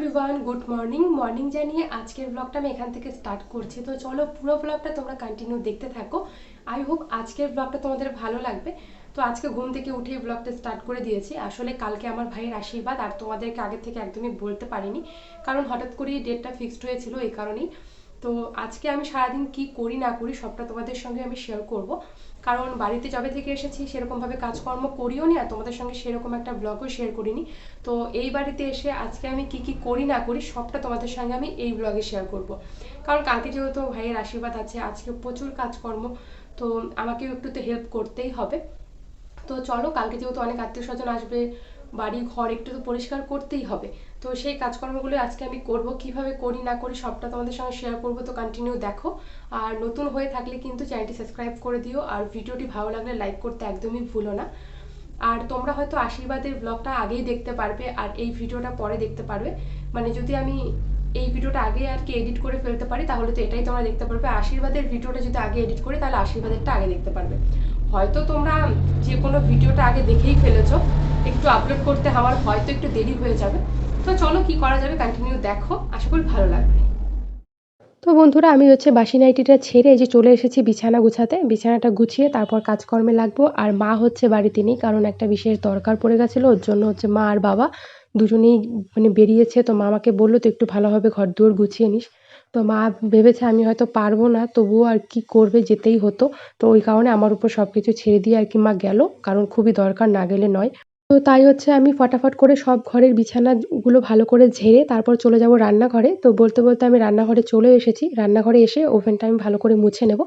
Everyone good morning morning জানিয়ে আজকের ব্লগটা আমি এখান থেকে স্টার্ট করছি। তো চলো পুরো ব্লগটা তোমরা কন্টিনিউ দেখতে থাকো। আই হোপ আজকের ব্লগটা তোমাদের ভালো লাগবে। তো আজকে ঘুম থেকে উঠেই ব্লগটা স্টার্ট করে দিয়েছি। আসলে কালকে আমার ভাইয়ের আশীর্বাদ, আর তোমাদেরকে আগে থেকে একদমই বলতে পারিনি। কারণ হঠাৎ করেই ডেটটা ফিক্সড হয়েছিল, এই কারণেই। তো আজকে আমি সারাদিন কি করি না করি সবটা তোমাদের সঙ্গে আমি শেয়ার করব। কারণ বাড়িতে যবে থেকে এসেছি সেরকমভাবে কাজকর্ম করিও নি আর তোমাদের সঙ্গে সেরকম একটা ব্লগও শেয়ার করিনি। তো এই বাড়িতে এসে আজকে আমি কি কি করি না করি সবটা তোমাদের সঙ্গে আমি এই ব্লগে শেয়ার করব। কারণ কালকে যেহেতু ভাইয়ের আশীর্বাদ আছে, আজকে প্রচুর কাজকর্ম, তো আমাকেও একটু তো হেল্প করতেই হবে। তো চলো, কালকে যেহেতু অনেক আত্মীয় স্বজন আসবে বাড়ি, ঘর একটু তো পরিষ্কার করতেই হবে। তো সেই কাজকর্মগুলো আজকে আমি করব, কীভাবে করি, না করি, সবটা তোমাদের সঙ্গে শেয়ার করব, তো কন্টিনিউ দেখো। আর নতুন হয়ে থাকলে কিন্তু চ্যানেলটি সাবস্ক্রাইব করে দিও, আর ভিডিওটি ভালো লাগলে লাইক করতে একদমই ভুলো না। আর তোমরা হয়তো আশীর্বাদের ব্লগটা আগেই দেখতে পারবে, আর এই ভিডিওটা পরে দেখতে পারবে। মানে যদি আমি এই ভিডিওটা আগে আর কি এডিট করে ফেলতে পারি, তাহলে তো এটাই তোমরা দেখতে পারবে। আশীর্বাদের ভিডিওটা যদি আগে এডিট করি, তাহলে আশীর্বাদেরটা আগে দেখতে পারবে। হয়তো তোমরা যে কোনো ভিডিওটা আগে দেখেই ফেলেছো, একটু আপলোড করতে আমার হয়তো একটু দেরি হয়ে যাবে। তো চলো কি করা যাবে কন্টিনিউ দেখো, আশা করি ভালো লাগবে। তো বন্ধুরা, আমি হচ্ছে বাসি নাইটিটা ছেড়ে যে চলে এসেছি বিছানা গুছাতে। বিছানাটা গুছিয়ে তারপর কাজকর্মে লাগবো, আর মা হচ্ছে বাড়িতে নেই, কারণ একটা বিশেষ দরকার পড়ে গেছিল, ওর জন্য হচ্ছে মা আর বাবা দুজনেই মানে বেরিয়েছে। তো মা আমাকে বলল তো একটু ভালোভাবে ঘর দুয়ার গুছিয়ে নিস। তো মা ভেবেছে আমি হয়তো পারব না, তবুও আর কি করবে যেতেই হতো। তো ওই কারণে আমার উপর সব কিছু ছেড়ে দিয়ে আর কি মা গেল, কারণ খুবই দরকার না গেলে নয়। তো তাই হচ্ছে আমি ফটাফট করে সব ঘরের বিছানাগুলো ভালো করে ঝেড়ে তারপর চলে যাব রান্নাঘরে। তো বলতে বলতে আমি রান্নাঘরে চলে এসেছি। রান্নাঘরে এসে ওভেনটা আমি ভালো করে মুছে নেব।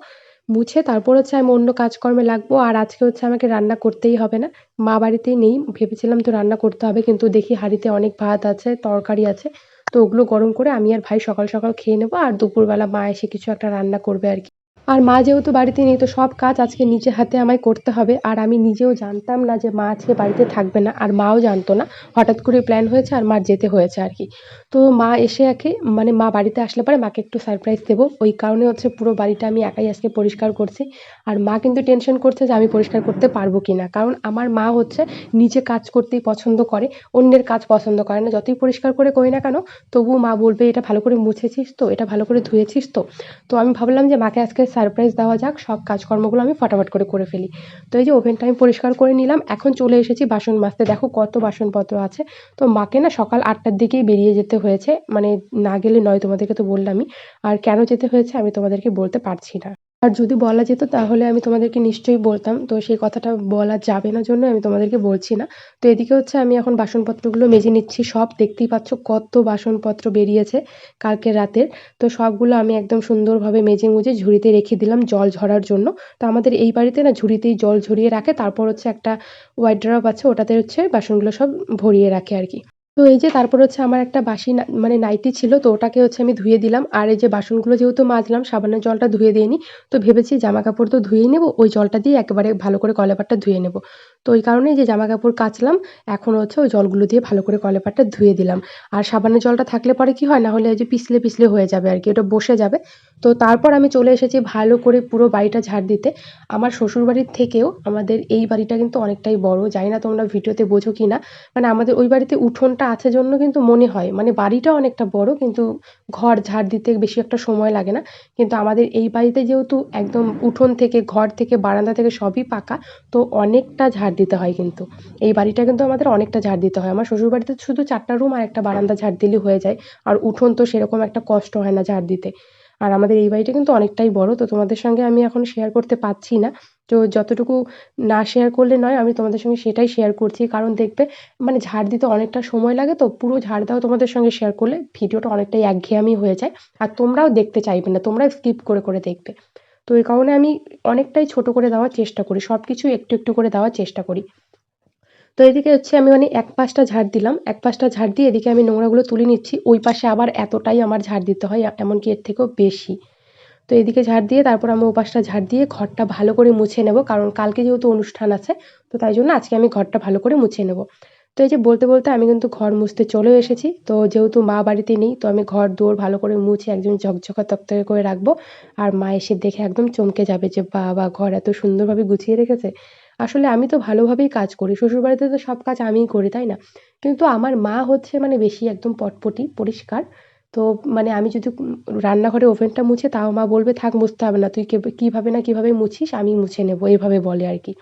মুছে তারপর হচ্ছে আমি অন্য কাজকর্মে লাগবো, আর আজকে হচ্ছে আমাকে রান্না করতেই হবে না। মা বাড়িতেই নেই, ভেবেছিলাম তো রান্না করতে হবে, কিন্তু দেখি হাঁড়িতে অনেক ভাত আছে, তরকারি আছে। তো ওগুলো গরম করে আমি আর ভাই সকাল সকাল খেয়ে নেব আর দুপুরবেলা মা এসে কিছু একটা রান্না করবে আর কি। আর মা যেহেতু বাড়িতে নেই, তো সব কাজ আজকে নিজে হাতে আমায় করতে হবে। আর আমি নিজেও জানতাম না যে মা আজকে বাড়িতে থাকবে না, আর মাও জানতো না। হঠাৎ করে প্ল্যান হয়েছে আর মার যেতে হয়েছে আর কি। তো মা এসে একে মানে মা বাড়িতে আসলে পরে মাকে একটু সারপ্রাইজ দেবো। ওই কারণে হচ্ছে পুরো বাড়িটা আমি একাই আজকে পরিষ্কার করছি। আর মা কিন্তু টেনশন করছে যে আমি পরিষ্কার করতে পারব কি না কারণ আমার মা হচ্ছে নিজে কাজ করতেই পছন্দ করে, অন্যের কাজ পছন্দ করে না। যতই পরিষ্কার করে করি না কেন, তবুও মা বলবে, এটা ভালো করে মুছেছিস তো, এটা ভালো করে ধুয়েছিস তো। তো আমি ভাবলাম যে মাকে আজকে সারপ্রাইজ দেওয়া যাক, সব কাজকর্মগুলো আমি ফটাফট করে করে ফেলি। তো এই যে ওভেনটা আমি পরিষ্কার করে নিলাম, এখন চলে এসেছি বাসন মাজতে। দেখো কত বাসনপত্র আছে। তো মাকে না সকাল আটটার দিকেই বেরিয়ে যেতে হয়েছে মানে না গেলে নয় তোমাদেরকে তো বললামই, আর কেন যেতে হয়েছে আমি তোমাদেরকে বলতে পারছি না। আর যদি বলা যেত তাহলে আমি তোমাদেরকে নিশ্চয়ই বলতাম। তো সেই কথাটা বলা যাবে না জন্য আমি তোমাদেরকে বলছি না। তো এদিকে হচ্ছে আমি এখন বাসনপত্রগুলো মেজে নিচ্ছি। সব দেখতেই পাচ্ছ কত বাসনপত্র বেরিয়েছে কালকে রাতের। তো সবগুলো আমি একদম সুন্দরভাবে মেজে মুজে ঝুড়িতে রেখে দিলাম জল ঝরার জন্য। তো আমাদের এই বাড়িতে না ঝুড়িতেই জল ঝরিয়ে রাখে। তারপর হচ্ছে একটা হোয়াইট ড্রপ আছে, ওটাতে হচ্ছে বাসনগুলো সব ভরিয়ে রাখে আর কি। তো এই যে তারপর হচ্ছে আমার একটা বাসি মানে নাইটি ছিল, তো ওটাকে হচ্ছে আমি ধুয়ে দিলাম। আর এই যে বাসনগুলো যেহেতু মাজলাম, সাবানের জলটা ধুয়ে দিয়ে নিই তো ভেবেছি জামা কাপড় তো ধুয়েই নেব, ওই জলটা দিয়ে একেবারে ভালো করে কলেপারটা ধুয়ে নেব। তো ওই কারণে যে জামা কাপড় কাচলাম, এখন হচ্ছে ওই জলগুলো দিয়ে ভালো করে কলেপারটা ধুয়ে দিলাম। আর সাবানের জলটা থাকলে পরে কি হয়, না হলে যে পিছলে পিছলে হয়ে যাবে আর কি, ওটা বসে যাবে। তো তারপর আমি চলে এসেছি ভালো করে পুরো বাড়িটা ঝাড় দিতে। আমার শ্বশুর বাড়ির থেকেও আমাদের এই বাড়িটা কিন্তু অনেকটাই বড়, জানি না তোমরা ভিডিওতে বোঝো কি না মানে আমাদের ওই বাড়িতে উঠোনটা আছে জন্য কিন্তু মনে হয়। মানে বাড়িটা অনেকটা বড়, কিন্তু ঘর ঝাড় দিতে বেশি একটা সময় লাগে না। কিন্তু আমাদের এই বাড়িতে যেহেতু একদম উঠোন থেকে, ঘর থেকে, বারান্দা থেকে সবই পাকা, তো অনেকটা ঝাড় দিতে হয় কিন্তু। এই বাড়িটা কিন্তু আমাদের অনেকটা ঝাড় দিতে হয়। আমার শ্বশুর বাড়িতে শুধু চারটা রুম আর একটা বারান্দা ঝাড় দিলে হয়ে যায়। আর উঠোন তো সেরকম একটা কষ্ট হয় না ঝাড় দিতে। আর আমাদের এই বাড়িটা কিন্তু অনেকটাই বড়, তো তোমাদের সঙ্গে আমি এখন শেয়ার করতে পারছি না। তো যতটুকু না শেয়ার করলে নয়, আমি তোমাদের সঙ্গে সেটাই শেয়ার করছি। কারণ দেখবে মানে ঝাড় দিতে অনেকটা সময় লাগে, তো পুরো ঝাড় দেওয়া তোমাদের সঙ্গে শেয়ার করলে ভিডিওটা অনেকটাই একঘেয়েমি হয়ে যায়। আর তোমরাও দেখতে চাইবে না তোমরা স্কিপ করে করে দেখবে। তো এই কারণে আমি অনেকটাই ছোট করে দেওয়ার চেষ্টা করি সব কিছু একটু একটু করে দেওয়ার চেষ্টা করি। তো এদিকে হচ্ছে আমি মানে এক পাশটা ঝাড় দিলাম, এক পাশটা ঝাড় দিয়ে এদিকে আমি নোংরাগুলো তুলে নিচ্ছি, ওই পাশে আবার এতটাই আমার ঝাড় দিতে হয়, এমনকি এর থেকেও বেশি। তো এদিকে ঝাড় দিয়ে তারপর আমি ওপাশটা ঝাড় দিয়ে ঘরটা ভালো করে মুছে নেব, কারণ কালকে যেহেতু অনুষ্ঠান আছে, তো তাই জন্য আজকে আমি ঘরটা ভালো করে মুছে নেব। তো এই যে বলতে বলতে আমি কিন্তু ঘর মুছতে চলে এসেছি, তো যেহেতু মা বাড়িতে নেই, তো আমি ঘর দৌড় ভালো করে মুছে একদম ঝকঝকা তকতকে করে রাখব, আর মা এসে দেখে একদম চমকে যাবে যে বাবা, ঘর এত সুন্দরভাবে গুছিয়ে রেখেছে। আসলে আমি তো ভালোভাবেই কাজ করি। শ্বশুরবাড়িতে তো সব কাজ আমিই করি, তাই না? কিন্তু আমার মা হচ্ছে মানে বেশি একদম পটপটি, পরিষ্কার। তো মানে আমি যদি রান্নাঘরে ওভেনটা মুছে তাও মা বলবে, থাক, মুছতে হবে না। তুই কীভাবে না কীভাবে মুছিস, আমি মুছে নেব। এইভাবে বলে আর কি।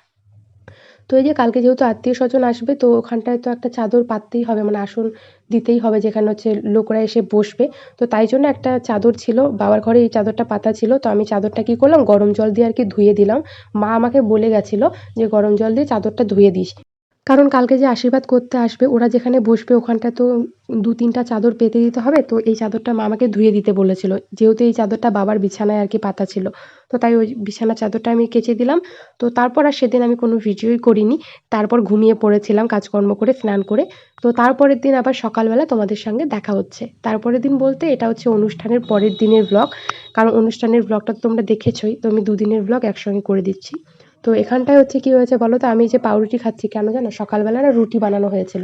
তো এই যে কালকে যেহেতু আত্মীয় স্বজন আসবে, তো ওখানটায় তো একটা চাদর পাততেই হবে। মানে আসন দিতেই হবে, যেখানে হচ্ছে লোকরা এসে বসবে। তো তাই জন্য একটা চাদর ছিল, বাবার ঘরে এই চাদরটা পাতা ছিল। তো আমি চাদরটা কী করলাম? গরম জল দিয়ে আর কি ধুয়ে দিলাম। মা আমাকে বলে গেছিল যে, গরম জল দিয়ে চাদরটা ধুয়ে দিস। কারণ কালকে যে আশীর্বাদ করতে আসবে, ওরা যেখানে বসবে ওখানটা তো দু তিনটা চাদর পেতে দিতে হবে, তো এই চাদরটা মা আমাকে ধুয়ে দিতে বলেছিল। যেহেতু এই চাদরটা বাবার বিছানায় আর কি পাতা ছিল, তো তাই ওই বিছানার চাদরটা আমি কেচে দিলাম। তো তারপর আর সেদিন আমি কোনো ভিডিওই করিনি, তারপর ঘুমিয়ে পড়েছিলাম, কাজকর্ম করে, স্নান করে। তো তারপরের দিন আবার সকালবেলা তোমাদের সঙ্গে দেখা হচ্ছে। তারপরের দিন বলতে এটা হচ্ছে অনুষ্ঠানের পরের দিনের ব্লগ কারণ অনুষ্ঠানের ব্লগটা তো তোমরা দেখেছোই, তো আমি দুদিনের ব্লগ একসঙ্গে করে দিচ্ছি। তো এখানটায় হচ্ছে কী হয়েছে বলো তো? আমি যে পাউরুটি খাচ্ছি, কেন জানো? সকালবেলা না রুটি বানানো হয়েছিল।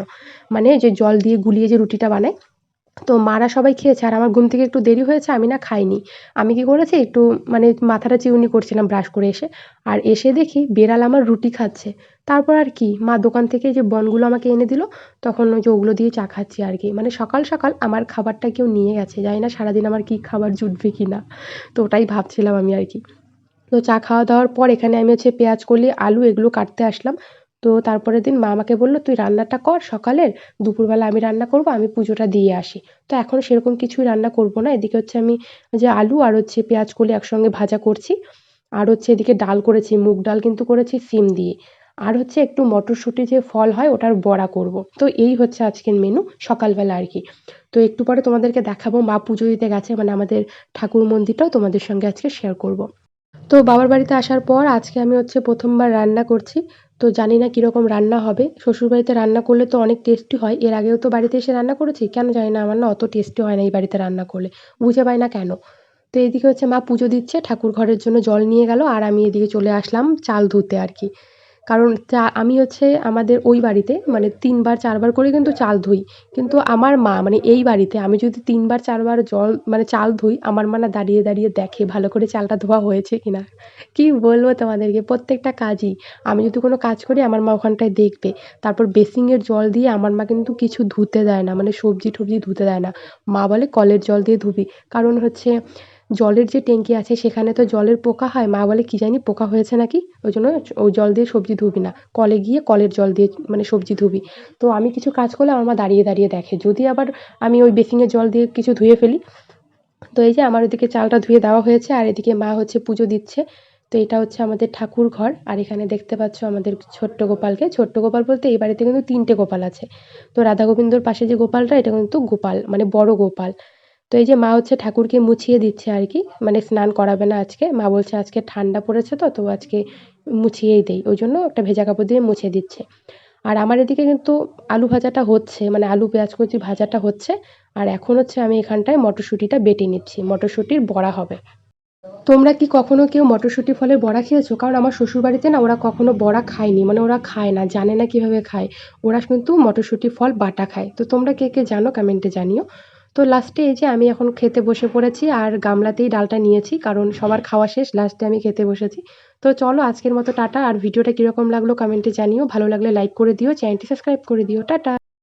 মানে যে জল দিয়ে গুলিয়ে যে রুটিটা বানায়। তো মারা সবাই খেয়েছে, আর আমার ঘুম থেকে একটু দেরি হয়েছে, আমি না খাইনি। আমি কি করেছি? একটু মানে মাথাটা চিউনি করছিলাম ব্রাশ করে এসে। আর এসে দেখি বেড়াল আমার রুটি খাচ্ছে। তারপর আর কি? মা দোকান থেকে যে বনগুলো আমাকে এনে দিল, তখন ওই যে ওগুলো দিয়ে চা খাচ্ছি আর কি। মানে সকাল সকাল আমার খাবারটা কেউ নিয়ে গেছে। জানি না সারাদিন আমার কী খাবার জুটবে কি না তো ওটাই ভাবছিলাম আমি আর কি। তো চা খাওয়া দাওয়ার পর এখানে আমি হচ্ছে পেঁয়াজ, কলি, আলু এগুলো কাটতে আসলাম। তো তারপরের দিন মা আমাকে বলল, তুই রান্নাটা কর সকালের, দুপুরবেলা আমি রান্না করব, আমি পুজোটা দিয়ে আসি। তো এখন সেরকম কিছুই রান্না করব না। এদিকে হচ্ছে আমি যে আলু আর হচ্ছে পেঁয়াজ, কলি একসঙ্গে ভাজা করছি। আর হচ্ছে এদিকে ডাল করেছি, মুগ ডাল কিন্তু করেছি সিম দিয়ে। আর হচ্ছে একটু মটরশুঁটি যে ফল হয় ওটার বড়া করব। তো এই হচ্ছে আজকের মেনু সকালবেলা আর কি। তো একটু পরে তোমাদেরকে দেখাবো মা পুজো দিতে গেছে মানে আমাদের ঠাকুর মন্দিরটাও তোমাদের সঙ্গে আজকে শেয়ার করব। তো বাবার বাড়িতে আসার পর আজকে আমি হচ্ছে প্রথমবার রান্না করছি। তো জানি না কীরকম রান্না হবে। শ্বশুরবাড়িতে রান্না করলে তো অনেক টেস্টি হয়। এর আগেও তো বাড়িতে এসে রান্না করেছি। কেন জানি না, আমার না অত টেস্টি হয় না এই বাড়িতে রান্না করলে। বুঝে পাই না কেন। তো এদিকে হচ্ছে মা পুজো দিচ্ছে, ঠাকুর ঘরের জন্য জল নিয়ে গেল। আর আমি এদিকে চলে আসলাম চাল ধুতে আর কি। কারণ চা, আমি হচ্ছে আমাদের ওই বাড়িতে মানে তিনবার, চারবার করে কিন্তু চাল ধুই। কিন্তু আমার মা মানে এই বাড়িতে আমি যদি তিনবার, চারবার জল মানে চাল ধুই, আমার মা না দাঁড়িয়ে দাঁড়িয়ে দেখে ভালো করে চালটা ধোয়া হয়েছে কি না কী বলব তোমাদেরকে? প্রত্যেকটা কাজই। আমি যদি কোনো কাজ করি, আমার মা ওখানটায় দেখবে। তারপর বেসিনের জল দিয়ে আমার মা কিন্তু কিছু ধুতে দেয় না মানে সবজি টবজি ধুতে দেয় না। মা বলে, কলের জল দিয়ে ধুবি। কারণ হচ্ছে জলের যে ট্যাঙ্কি আছে, সেখানে তো জলের পোকা হয়। মা বলে, কী জানি, পোকা হয়েছে নাকি? ওই জন্য ওই জল দিয়ে সবজি ধুবি না। কলে গিয়ে কলের জল দিয়ে মানে সবজি ধুবি। তো আমি কিছু কাজ করলে আমার মা দাঁড়িয়ে দাঁড়িয়ে দেখে। যদি আবার আমি ওই বেসিনের জল দিয়ে কিছু ধুয়ে ফেলি, তো এই যে আমার ওদিকে চালটা ধুয়ে দেওয়া হয়েছে, আর এদিকে মা হচ্ছে পুজো দিচ্ছে। তো এটা হচ্ছে আমাদের ঠাকুর ঘর। আর এখানে দেখতে পাচ্ছ আমাদের ছোট্ট গোপালকে। ছোট্ট গোপাল বলতে এই বাড়িতে কিন্তু তিনটে গোপাল আছে। তো রাধা গোবিন্দর পাশে যে গোপালটা, এটা কিন্তু গোপাল মানে বড় গোপাল। তো এই যে মা হচ্ছে ঠাকুরকে মুছিয়ে দিচ্ছে আর কি মানে স্নান করাবে না আজকে। মা বলছে আজকে ঠান্ডা পড়েছে তো তো আজকে মুছিয়েই দেই। ওই জন্য একটা ভেজা কাপড় দিয়ে মুছে দিচ্ছে। আর আমার এদিকে কিন্তু আলু ভাজাটা হচ্ছে মানে আলু পেঁয়াজ কুচি ভাজাটা হচ্ছে। আর এখন হচ্ছে আমি এখানটায় মটরশুঁটিটা বেটে নিচ্ছি, মটরশুঁটির বড়া হবে। তোমরা কি কখনো কেউ মটরশুঁটি ফলের বড়া খেয়েছো? কারণ আমার শ্বশুরবাড়িতে না ওরা কখনো বড়া খায়নি মানে ওরা খায় না, জানে না কীভাবে খায়। ওরা কিন্তু মটরশুঁটি ফল বাটা খায়। তো তোমরা কে কে জানো কমেন্টে জানিও। তো লাস্টে এই যে আমি এখন খেতে বসে পড়েছি আর গামলাতেই ডালটা নিয়েছি, কারণ সবার খাওয়া শেষ লাস্টে আমি খেতে বসেছি। তো চলো আজকের মতো টাটা, আর ভিডিওটা কীরকম লাগল কমেন্টে জানিও, ভালো লাগলে লাইক করে দিও চ্যানেলটি সাবস্ক্রাইব করে দিও, টাটা!